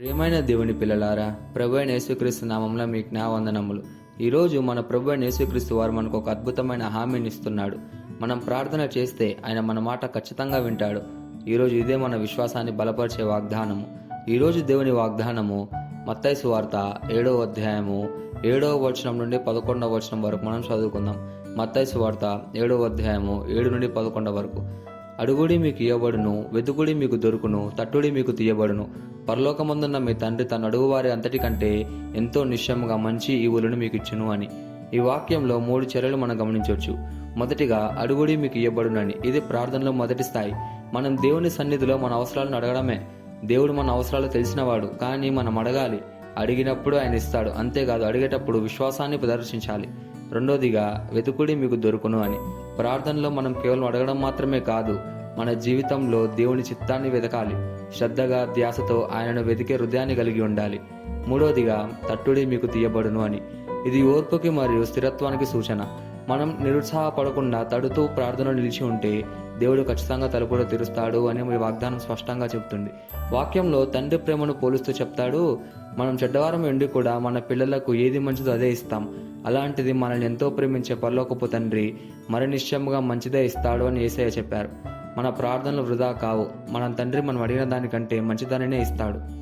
ప్రియమైన దేవుని పిల్లలారా ప్రభు అయిన యేసుక్రీస్తు నామంలో మీకు నా వందనములు ఈరోజు మన ప్రభు అయిన యేసుక్రీస్తు వారు మనకు ఒక అద్భుతమైన హామీని ఇస్తున్నాడు. మనం ప్రార్థన చేస్తే ఆయన మన మాట ఖచ్చితంగా వింటాడు. ఈరోజు ఇదే మన విశ్వాసాన్ని బలపరిచే వాగ్దానము. ఈరోజు దేవుని వాగ్దానము మత్తైసు వార్త ఏడవ అధ్యాయము ఏడవ వచనం నుండి పదకొండవ వచనం వరకు మనం చదువుకుందాం. మత్తైసు వార్త ఏడవ అధ్యాయము ఏడు నుండి పదకొండవ వరకు. అడుగుడి మీకు ఇవ్వబడును వెతుకుడి మీకు దొరుకును తట్టుడి మీకు తీయబడును. పరలోకమందున్న మీ తండ్రి తన అడుగువారి అంతటి కంటే ఎంతో నిశ్చయముగా మంచి ఈవులను మీకు ఇచ్చును అని. ఈ వాక్యంలో మూడు చర్యలు మనం గమనించవచ్చు. మొదటిగా అడుగుడి మీకు ఇవ్వబడునని ఇది ప్రార్థనలో మొదటి స్థాయి. మనం దేవుని సన్నిధిలో మన అవసరాలను అడగడమే. దేవుడు మన అవసరాలు తెలిసినవాడు కానీ మనం అడగాలి. అడిగినప్పుడు ఆయన ఇస్తాడు. అంతేకాదు అడిగేటప్పుడు విశ్వాసాన్ని ప్రదర్శించాలి. రెండోదిగా వెతుకుడి మీకు దొరుకును అని. ప్రార్థనలో మనం కేవలం అడగడం మాత్రమే కాదు మన జీవితంలో దేవుని చిత్తాన్ని వెతకాలి శ్రద్ధగా ధ్యాసతో ఆయనను వెతికే హృదయాన్ని కలిగి ఉండాలి. మూడోదిగా తట్టుడి మీకు తీయబడును అని. ఇది ఓర్పుకి మరియు స్థిరత్వానికి సూచన. మనం నిరుత్సాహపడకుండా తడుతూ ప్రార్థన నిలిచి ఉంటే దేవుడు ఖచ్చితంగా తలుపులు తెరుస్తాడు అని మీ వాగ్దానం స్పష్టంగా చెబుతుంది. వాక్యంలో తండ్రి ప్రేమను పోలుస్తూ చెప్తాడు మనం చెడ్డవారం ఎండి కూడా మన పిల్లలకు ఏది మంచిదో అదే ఇస్తాం. అలాంటిది మనల్ని ఎంతో ప్రేమించే పరలోకపు తండ్రి మరి నిశ్చయముగా మంచిదే ఇస్తాడు అని ఏసయ్య చెప్పారు. మన ప్రార్థనలు వృధా కావు. మన తండ్రి మనం అడిగిన దానికంటే మంచిదానినే ఇస్తాడు.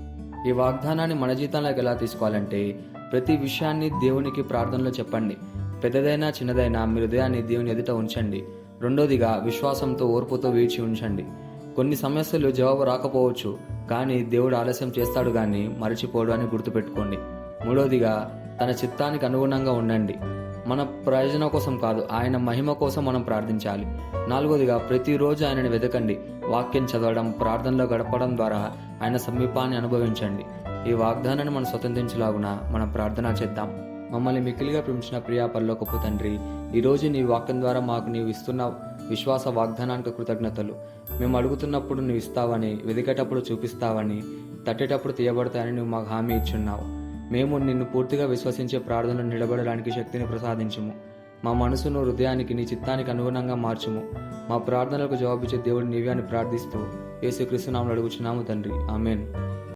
ఈ వాగ్దానాన్ని మన జీవితంలోకి ఎలా తీసుకోవాలంటే ప్రతి విషయాన్ని దేవునికి ప్రార్థనలో చెప్పండి. పెద్దదైనా చిన్నదైనా మీ హృదయాన్ని దేవుని ఎదుట ఉంచండి. రెండోదిగా విశ్వాసంతో ఓర్పుతో వేచి ఉంచండి. కొన్ని సమస్యలు జవాబు రాకపోవచ్చు కానీ దేవుడు ఆలస్యం చేస్తాడు కానీ మరచిపోడు అని గుర్తుపెట్టుకోండి. మూడోదిగా తన చిత్తానికి అనుగుణంగా ఉండండి. మన ప్రయోజనం కోసం కాదు ఆయన మహిమ కోసం మనం ప్రార్థించాలి. నాలుగోదిగా ప్రతిరోజు ఆయనను వెతకండి వాక్యం చదవడం ప్రార్థనలో గడపడం ద్వారా ఆయన సమీపాన్ని అనుభవించండి. ఈ వాగ్దానాన్ని మనం స్వతంత్రించలాగున మనం ప్రార్థన చేద్దాం. మమ్మల్ని మిక్కిలిగా ప్రేమించిన ప్రియా పరలోకపు తండ్రి ఈరోజు నీ వాక్యం ద్వారా మాకు నీవు ఇస్తున్న విశ్వాస వాగ్దానానికి కృతజ్ఞతలు. మేము అడుగుతున్నప్పుడు నువ్వు ఇస్తావని వెదికేటప్పుడు చూపిస్తావని తట్టేటప్పుడు తీయబడతాయని నువ్వు మాకు హామీ ఇచ్చున్నావు. మేము నిన్ను పూర్తిగా విశ్వసించే ప్రార్థనలు నిలబడడానికి శక్తిని ప్రసాదించుము. మా మనసును హృదయానికి నీ చిత్తానికి అనుగుణంగా మార్చుము. మా ప్రార్థనలకు జవాబిచ్చే దేవుడు నీవే అని ప్రార్థిస్తూ యేసుక్రీస్తు నామలు అడుగుచున్నాము తండ్రి. ఆమెన్.